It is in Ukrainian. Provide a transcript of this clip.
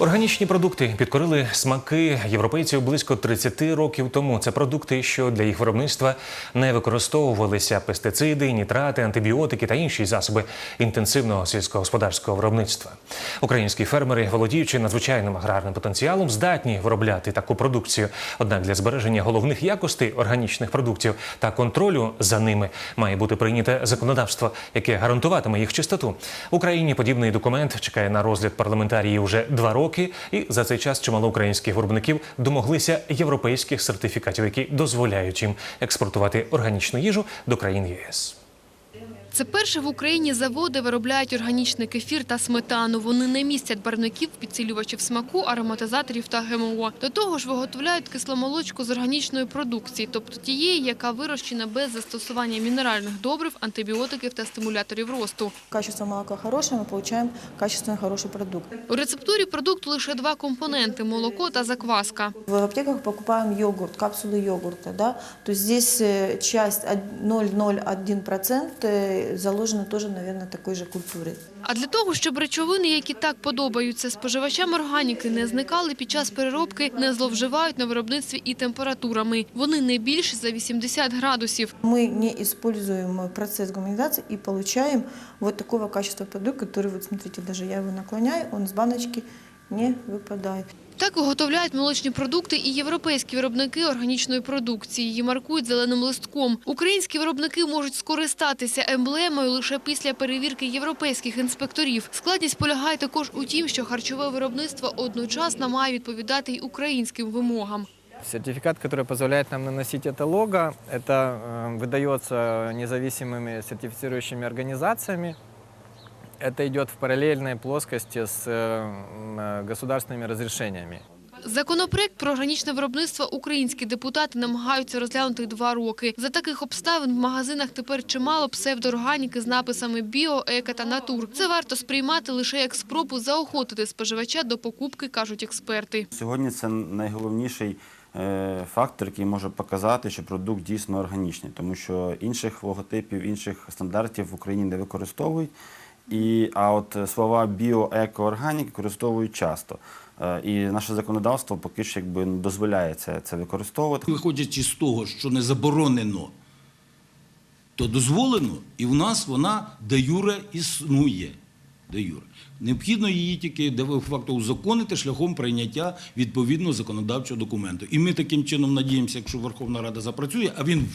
Органічні продукти підкорили смаки європейців близько 30 років тому. Це продукти, що для їх виробництва не використовувалися пестициди, нітрати, антибіотики та інші засоби інтенсивного сільськогосподарського виробництва. Українські фермери, володіючи надзвичайним аграрним потенціалом, здатні виробляти таку продукцію. Однак для збереження головних якостей органічних продуктів та контролю за ними має бути прийняте законодавство, яке гарантуватиме їх чистоту. В Україні подібний документ чекає на розгляд парламентарії вже два роки, і за цей час чимало українських виробників домоглися європейських сертифікатів, які дозволяють їм експортувати органічну їжу до країн ЄС. Це перше в Україні заводи виробляють органічний кефір та сметану. Вони не містять барвників, підсилювачів смаку, ароматизаторів та ГМО. До того ж, виготовляють кисломолочку з органічної продукції, тобто тієї, яка вирощена без застосування мінеральних добрив, антибіотиків та стимуляторів росту. Качество молока хорошее, мы получаем качественный хороший продукт. У рецептурі продукту лише два компоненти – молоко та закваска. В аптеках покупаем йогурт, капсулы йогурта, да, то есть здесь э, часть од- 0,01% э, заложена тоже, наверное, такой же культурой. А для того, щоб речовини, які так подобаються споживачам органіки, не зникали під час переробки, не зловживають на виробництві і температурами. Вони не більше за 80 градусів. Мы не используем процесс гуманизации и получаем вот такого качества продукт, который, вот смотрите, даже я его наклоняю, он с баночки не выпадает. Так виготовляють молочні продукти і європейські виробники органічної продукції. Її маркують зеленим листком. Українські виробники можуть скористатися емблемою лише після перевірки європейських інспекторів. Складність полягає також у тім, що харчове виробництво одночасно має відповідати й українським вимогам. Сертификат, который позволяет нам наносить это лого, это э, выдается независимыми сертифицирующими организациями. Это идет в параллельной плоскости с э, м, э, государственными разрешениями. Законопроект про органічне виробництво українські депутати намагаються розглянути два роки. За таких обставин в магазинах тепер чимало псевдоорганіки з написами «Біо», «Еко» та «Натур». Це варто сприймати лише як спробу заохотити споживача до покупки, кажуть експерти. Сьогодні це найголовніший е, фактор, який може показати, що продукт дійсно органічний, тому що інших логотипів, інших стандартів в Україні не використовують. І, а от слова біо, еко, органік використовують часто. Е, І наше законодавство поки що якби не дозволяє це, це використовувати. Виходячи з того, що не заборонено, то дозволено, і в нас вона де юре існує. Де юре. Необхідно її тільки де факто узаконити шляхом прийняття відповідного законодавчого документу. І ми таким чином надіємося, якщо Верховна Рада запрацює, а він